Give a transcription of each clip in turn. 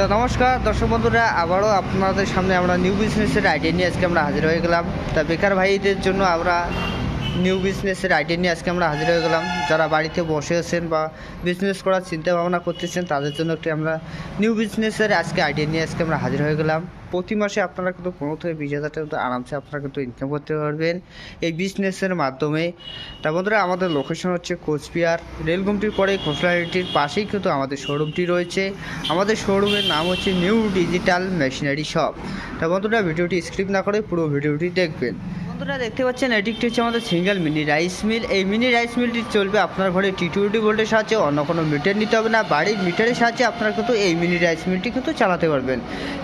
তো নমস্কার, দর্শক বন্ধুরা, আবারও আপনাদের সামনে আমরা নিউ বিজনেসের আইডিয়া নিয়ে আজকে আমরা হাজির হয়ে গেলাম। তা বেকার ভাইদের জন্য আমরা নিউ বিজনেসের আইডিয়া নিয়ে আজকে আমরা হাজির হয়ে গেলাম। যারা বাড়িতে বসে আছেন বা বিজনেস করার চিন্তা ভাবনা করতেছেন, তাদের জন্য একটি আমরা নিউ বিজনেসের আজকে আইডিয়া নিয়ে আজকে আমরা হাজির হয়ে গেলাম। প্রতি মাসে আপনারা কিন্তু পনেরো থেকে বিশ হাজার টাকা আরামসে আপনারা কিন্তু ইনকাম করতে পারবেন এই বিজনেসের মাধ্যমে। তা বন্ধুরা, আমাদের লোকেশন হচ্ছে কোচবিহার। রেলগুমটির পরে খোসলাইটির পাশেই কিন্তু আমাদের শোরুমটি রয়েছে। আমাদের শোরুমের নাম হচ্ছে নিউ ডিজিটাল মেশিনারি শপ তা বন্ধুরা, ভিডিওটি স্ক্রিপ্ট না করে পুরো ভিডিওটি দেখবেন। বন্ধুরা দেখতে পাচ্ছেন এটি একটি হচ্ছে আমাদের সিঙ্গেল মিনি রাইস মিল। এই মিনি রাইস মিলটি চলবে আপনার ঘরে টি টোয়েন্টি ভোল্টের সাহায্যে, অন্য কোনো মিটার নিতে হবে না। বাড়ির মিটারের সাহায্যে আপনারা কিন্তু এই মিনি রাইস মিলটি কিন্তু চালাতে পারবেন।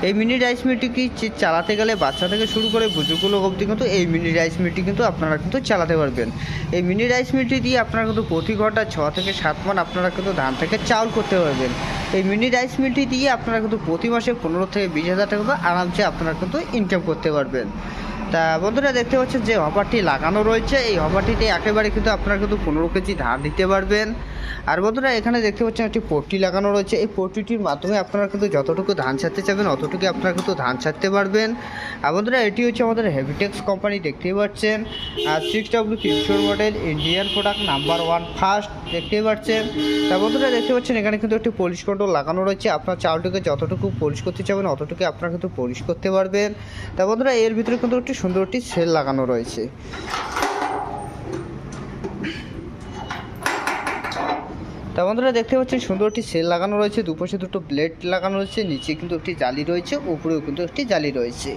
এই মিনি রাইস মিলটি কি চালাতে গেলে বাচ্চা থেকে শুরু করে বুজুর্গ লোক অবধি কিন্তু এই মিনি রাইস মিলটি কিন্তু আপনারা কিন্তু চালাতে পারবেন। এই মিনি রাইস মিলটি দিয়ে আপনারা কিন্তু প্রতি ঘণ্টা ছ থেকে সাত মান আপনারা কিন্তু ধান থেকে চাউল করতে পারবেন। এই মিনি রাইস মিলটি দিয়ে আপনারা কিন্তু প্রতি মাসে পনেরো থেকে বিশ হাজার টাকা কিন্তু আরামসে আপনারা কিন্তু ইনকাম করতে পারবেন। তা বন্ধুরা দেখতে পাচ্ছেন যে হপারটি লাগানো রয়েছে। এই হপারটিতে একেবারে কিন্তু আপনারা কিন্তু পনেরো কেজি ধান দিতে পারবেন। আর বন্ধুরা এখানে দেখতে পাচ্ছেন একটি পট্টি লাগানো রয়েছে। এই পট্টিটির মাধ্যমে আপনারা কিন্তু যতটুকু ধান ছাড়তে চাবেন অতটুকু আপনারা কিন্তু ধান ছাড়তে পারবেন। আর বন্ধুরা এটি হচ্ছে আমাদের হেভিটেক্স কোম্পানি দেখতেই পাচ্ছেন। আর সিক্স ডাব্লিউ তিনশোর model Indian product number one first দেখতেই পাচ্ছেন। তা বন্ধুরা দেখতে পাচ্ছেন, এখানে কিন্তু একটি পলিশ কন্ট্রোল লাগানো রয়েছে। আপনার চাউলটাকে যতটুকু পলিশ করতে চাবেন অতটুকু আপনারা কিন্তু পলিশ করতে পারবেন। তা বন্ধুরা এর ভিতরে কিন্তু একটি সুন্দর একটি সেল লাগানো রয়েছে। তা বন্ধুরা দেখতে পাচ্ছেন সুন্দর একটি সেল লাগানো রয়েছে। দুপাশে দুটো ব্লেড লাগানো রয়েছে, নিচে কিন্তু একটি জালি রয়েছে, উপরেও কিন্তু একটি জালি রয়েছে।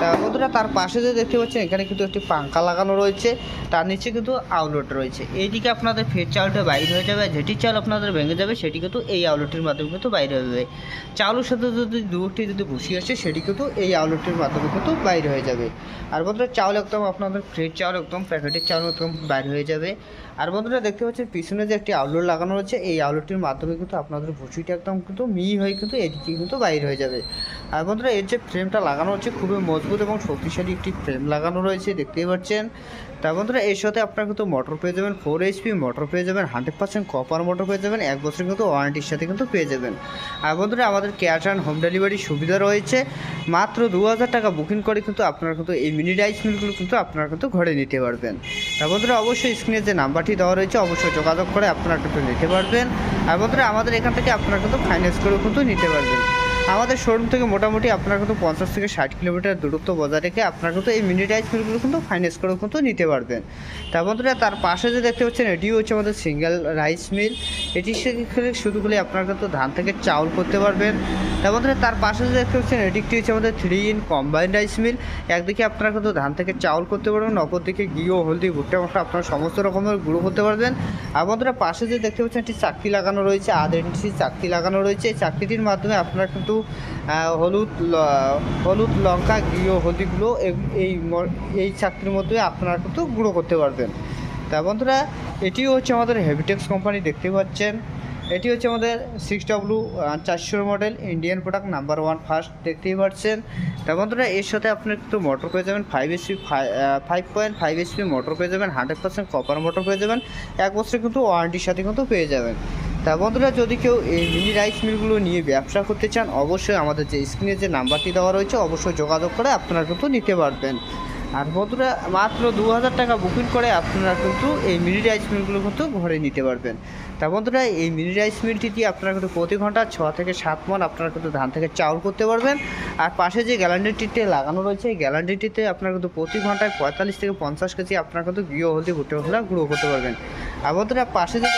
বন্ধুরা, তার পাশে যে দেখতে পাচ্ছেন, এখানে কিন্তু একটি পাঙ্খা লাগানো রয়েছে। তার নিচে কিন্তু আউটলেট রয়েছে। এইদিকে আপনাদের ফের চাউলটা বাইর হয়ে যাবে যেটি চাল আপনাদের ভেঙে যাবে, সেটি কিন্তু এই আউটলেটের মাধ্যমে কিন্তু বাইরে হয়ে যাবে। চাউলের সাথে যদি দুটি যদি বসি আসে, সেটি কিন্তু এই আউটলেটের মাধ্যমে কিন্তু বাইরে হয়ে যাবে। আর বন্ধুরা চাউল একদম আপনাদের ফ্রেশ চাউল একদম প্যাকেটের চাউল একদম বাইরে হয়ে যাবে। আর বন্ধুরা, দেখতে পাচ্ছেন, পিছনে যে একটি আউটলেট লাগানো রয়েছে, এই আউটলেটের মাধ্যমে কিন্তু আপনাদের ভুসিটা একদম কিন্তু মিহি হয়ে কিন্তু এদিকে কিন্তু বাইরে হয়ে যাবে। আর বন্ধুরা, এর যে ফ্রেমটা লাগানো হচ্ছে, খুবই মজবুত এবং শক্তিশালী একটি ফ্রেম লাগানো রয়েছে, দেখতেই পাচ্ছেন। তা বন্ধুরা, এর সাথে আপনারা কিন্তু মোটর পেয়ে যাবেন ফোর এইচপি মোটর পেয়ে যাবেন হান্ড্রেড পার্সেন্ট কপার মোটর পেয়ে যাবেন, এক বছর কিন্তু ওয়ারেন্টির সাথে কিন্তু পেয়ে যাবেন। আর বন্ধুরা, আমাদের ক্যাশ অ্যান্ড হোম ডেলিভারি সুবিধা রয়েছে। মাত্র দু হাজার টাকা বুকিং করে কিন্তু আপনারা কিন্তু এই মিনি রাইস মিলগুলো কিন্তু আপনারা কিন্তু ঘরে নিতে পারবেন। তা বন্ধুরা, অবশ্যই স্ক্রিনে যে নাম্বারটি দেওয়া রয়েছে, অবশ্যই যোগাযোগ করে আপনারা কিন্তু নিতে পারবেন। আর বন্ধুরা, আমাদের এখান থেকে আপনারা কিন্তু ফাইন্যান্স করেও কিন্তু নিতে পারবেন। আমাদের শোরুম থেকে মোটামুটি আপনারা কিন্তু পঞ্চাশ থেকে ষাট কিলোমিটার দূরত্ব বজায় রেখে আপনারা কিন্তু এই মিনি রাইস মিলগুলো কিন্তু ফাইন্যান্স করেও কিন্তু নিতে পারবেন। তার বন্ধুরা, তার পাশে যে দেখতে পাচ্ছেন, এটিও হচ্ছে আমাদের সিঙ্গেল রাইস মিল এটি শুধু করে আপনারা কিন্তু ধান থেকে চাউল করতে পারবেন। তা বন্ধুরা, তার পাশে যে দেখতে পাচ্ছেন, এটি একটি হচ্ছে আমাদের three in combine rice mill একদিকে আপনারা কিন্তু ধান থেকে চাউল করতে পারবেন অপরদিকে ঘিও হলদি ভুট্টা মশলা আপনারা সমস্ত রকমের গুঁড়ো করতে পারবেন। আর পাশে যে দেখতে পাচ্ছেন, একটি চাকরি লাগানো রয়েছে আধ ইঞ্চি চাকরি লাগানো রয়েছে। এই চাকরিটির মাধ্যমে আপনারা কিন্তু হলুদ হলুদ লঙ্কা গৃহ হলদিগুলো এই- এই চাকরির মধ্যে আপনারা কিন্তু গুঁড়ো করতে পারবেন। তা বন্ধুরা, এটিও হচ্ছে আমাদের হেভিটেক্স কোম্পানি দেখতে পাচ্ছেন। এটি হচ্ছে আমাদের সিক্স ডাব্লু চারশোর model Indian product number one first দেখতেই পাচ্ছেন। তা বন্ধুরা, এর সাথে আপনার কিন্তু মোটর পেয়ে যাবেন five SP five point five SP motor পেয়ে যাবেন হান্ড্রেড পার্সেন্ট কপার মোটর পেয়ে যাবেন। এক বছর কিন্তু ওয়ারেন্টির সাথে কিন্তু পেয়ে যাবেন। তা বন্ধুরা, যদি কেউ এই মিনি রাইস মিলগুলো নিয়ে ব্যবসা করতে চান, অবশ্যই আমাদের যে স্ক্রিনে যে নাম্বারটি দেওয়া রয়েছে, অবশ্যই যোগাযোগ করে আপনারা কিন্তু নিতে পারবেন। আর বন্ধুরা, মাত্র দু হাজার টাকা বুকিং করে আপনারা কিন্তু এই মিনি রাইস মিলগুলো কিন্তু ঘরে নিতে পারবেন। তা বন্ধুরা, এই মিনি রাইস মিলটি দিয়ে আপনারা কিন্তু প্রতি ঘণ্টা ছ থেকে সাত মন আপনারা কিন্তু ধান থেকে চাউল করতে পারবেন। আর পাশে যে গ্যালান্ডিটিতে লাগানো রয়েছে, এই গ্যালান্ডিটিতে আপনারা কিন্তু প্রতি ঘন্টায় পঁয়তাল্লিশ থেকে পঞ্চাশ কেজি আপনারা কিন্তু গৃহ হলদি ভুট্টা মশলা গুঁড়ো করতে পারবেন। আর বন্ধুরা, পাশে যে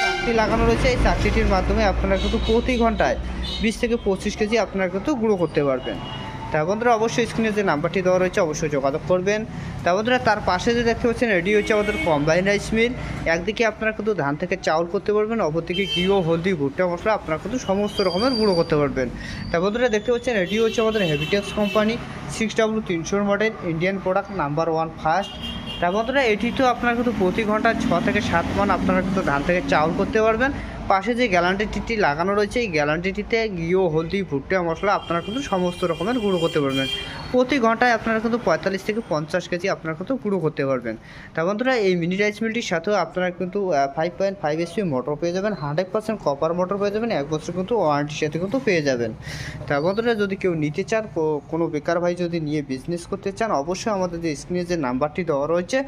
চাকরি লাগানো রয়েছে, এই চাকরিটির মাধ্যমে আপনারা কিন্তু প্রতি ঘন্টায় বিশ থেকে পঁচিশ কেজি আপনারা কিন্তু গুঁড়ো করতে পারবেন। তা বন্ধুরা অবশ্যই স্ক্রিনে যে নাম্বারটি দেওয়া রয়েছে, অবশ্যই যোগাযোগ করবেন। তা বন্ধুরা, তার পাশে যে দেখতে পাচ্ছেন এটি হচ্ছে আমাদের কম্বাইন রাইস মিল। একদিকে আপনারা কিন্তু ধান থেকে চাউল করতে পারবেন, অপরদিকে ঘিও, হলদি, ভুট্টা, মশলা আপনারা কিন্তু সমস্ত রকমের গুঁড়ো করতে পারবেন। তা বন্ধুরা, দেখতে পাচ্ছেন এটি হচ্ছে আমাদের হেভিটেক্স কোম্পানি সিক্স ডাব্লু তিনশোর model Indian product number one first তা বন্ধুরা এটি তো আপনারা কিন্তু প্রতি ঘণ্টা ছ থেকে সাত মান আপনারা কিন্তু ধান থেকে চাউল করতে পারবেন। পাশে যে গ্যালান্টিটি লাগানো রয়েছে, এই গ্যালান্টিটিতে গিয়েও হলদি, ভুট্টা, মশলা আপনারা কিন্তু সমস্ত রকমের গুঁড়ো করতে পারবেন। প্রতি ঘন্টায় আপনারা কিন্তু পঁয়তাল্লিশ থেকে পঞ্চাশ কেজি আপনারা কিন্তু গুঁড়ো করতে পারবেন। তা বন্ধুরা, এই মিনি রাইস মিলটির সাথেও আপনারা কিন্তু five point five SP motor পেয়ে যাবেন হান্ড্রেড পার্সেন্ট কপার মোটর পেয়ে যাবেন, এক বছর কিন্তু ওয়ারেন্টির সাথে কিন্তু পেয়ে যাবেন। তা বন্ধুরা, যদি কেউ নিতে চান কোনো বেকার ভাই যদি নিয়ে বিজনেস করতে চান, অবশ্যই আমাদের যে স্ক্রিনে যে নাম্বারটি দেওয়া রয়েছে,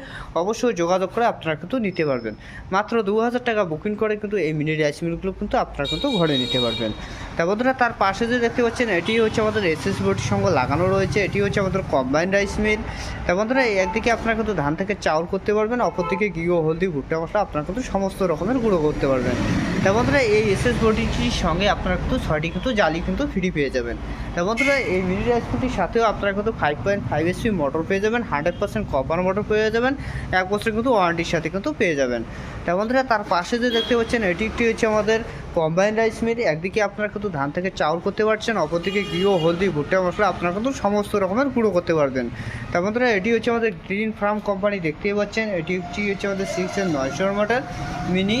অবশ্যই যোগাযোগ করে আপনারা কিন্তু নিতে পারবেন। মাত্র দু হাজার টাকা বুকিং করে কিন্তু এই মিনি রাইস মিলগুলো কিন্তু আপনারা কিন্তু ঘরে নিতে পারবেন। তা বন্ধুরা, তার পাশে যে দেখতে পাচ্ছেন, এটি হচ্ছে আমাদের এসএস বোর্ডের সঙ্গে লাগানো রয়েছে। এটি হচ্ছে আমাদের কম্বাইন রাইস মিল তা বন্ধুরা, একদিকে আপনারা কিন্তু ধান থেকে চাউল করতে পারবেন, অপরদিকে ঘিও, হলদি, ভুট্টা মশলা, আপনারা কিন্তু সমস্ত রকমের গুঁড়ো করতে পারবেন। তা বন্ধুরা, এই এসএস বোর্ডটির সঙ্গে আপনারা কিন্তু ছয়টি কিন্তু জালি কিন্তু ফ্রি পেয়ে যাবেন। তা বন্ধুরা, এই মিনি রাইস মিলটির সাথেও আপনারা কিন্তু five point five SP motor পেয়ে যাবেন হান্ড্রেড পার্সেন্ট কপার মোটর পেয়ে যাবেন, এক বছর কিন্তু ওয়ারেন্টির সাথে কিন্তু পেয়ে যাবেন। তা বন্ধুরা, তার পাশে যে দেখতে পাচ্ছেন, এটি একটি হচ্ছে আমাদের কম্বাইন রাইস মিল একদিকে আপনারা কিন্তু ধান থেকে চাউল করতে পারছেন, অপরদিকে গিয়েও হলদি, ভুট্টা, মশলা আপনারা কিন্তু সমস্ত রকমের গুঁড়ো করতে পারবেন। তা বন্ধুরা, এটি হচ্ছে আমাদের গ্রিন ফার্ম কোম্পানি দেখতেই পাচ্ছেন, এটি হচ্ছে আমাদের সিক্স এর নয়শো মডেল মিনি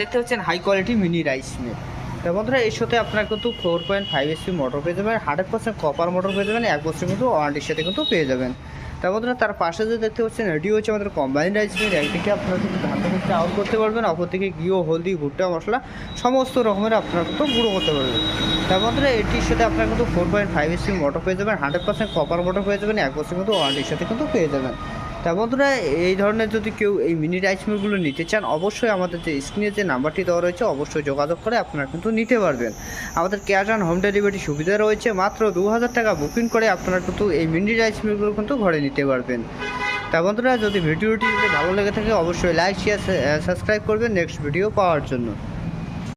দেখতে পাচ্ছেন high quality mini rice mill তা বন্ধুরা, এর সাথে আপনারা কিন্তু four point five SP motor পেয়ে যাবেন হান্ড্রেড পার্সেন্ট কপার মোটর পেয়ে যাবেন, এক বছর কিন্তু ওয়ারেন্টির সাথে কিন্তু পেয়ে যাবেন। তা বন্ধুরা, তার পাশে যে দেখতে পাচ্ছেন, এটি হচ্ছে আমাদের কম্বাইন রাইস মিল একদিকে আপনারা কিন্তু ধান থেকে চাউল করতে পারবেন অপরদিকে ঘিও, হলদি, ভুট্টা, মশলা, সমস্ত রকমের আপনারা কিন্তু গুঁড়ো করতে পারবেন। তার বন্ধুরা, এটির সাথে আপনারা কিন্তু four point five SP motor পেয়ে যাবেন হান্ড্রেড পার্সেন্ট কপার মোটর পেয়ে যাবেন, এক বছর কিন্তু ওয়ারেন্টির সাথে কিন্তু পেয়ে যাবেন। তা বন্ধুরা, এই ধরনের যদি কেউ এই মিনি রাইস মিলগুলো নিতে চান, অবশ্যই আমাদের যে স্ক্রিনে যে নাম্বারটি দেওয়া রয়েছে, অবশ্যই যোগাযোগ করে আপনারা কিন্তু নিতে পারবেন। আমাদের ক্যাশ অন হোম ডেলিভারি সুবিধা রয়েছে, মাত্র দু হাজার টাকা বুকিং করে আপনারা কিন্তু এই মিনি রাইস মিলগুলো কিন্তু ঘরে নিতে পারবেন। তা বন্ধুরা, যদি ভিডিওটি যদি ভালো লেগে থাকে, অবশ্যই লাইক শেয়ার সাবস্ক্রাইব করবেন নেক্সট ভিডিও পাওয়ার জন্য।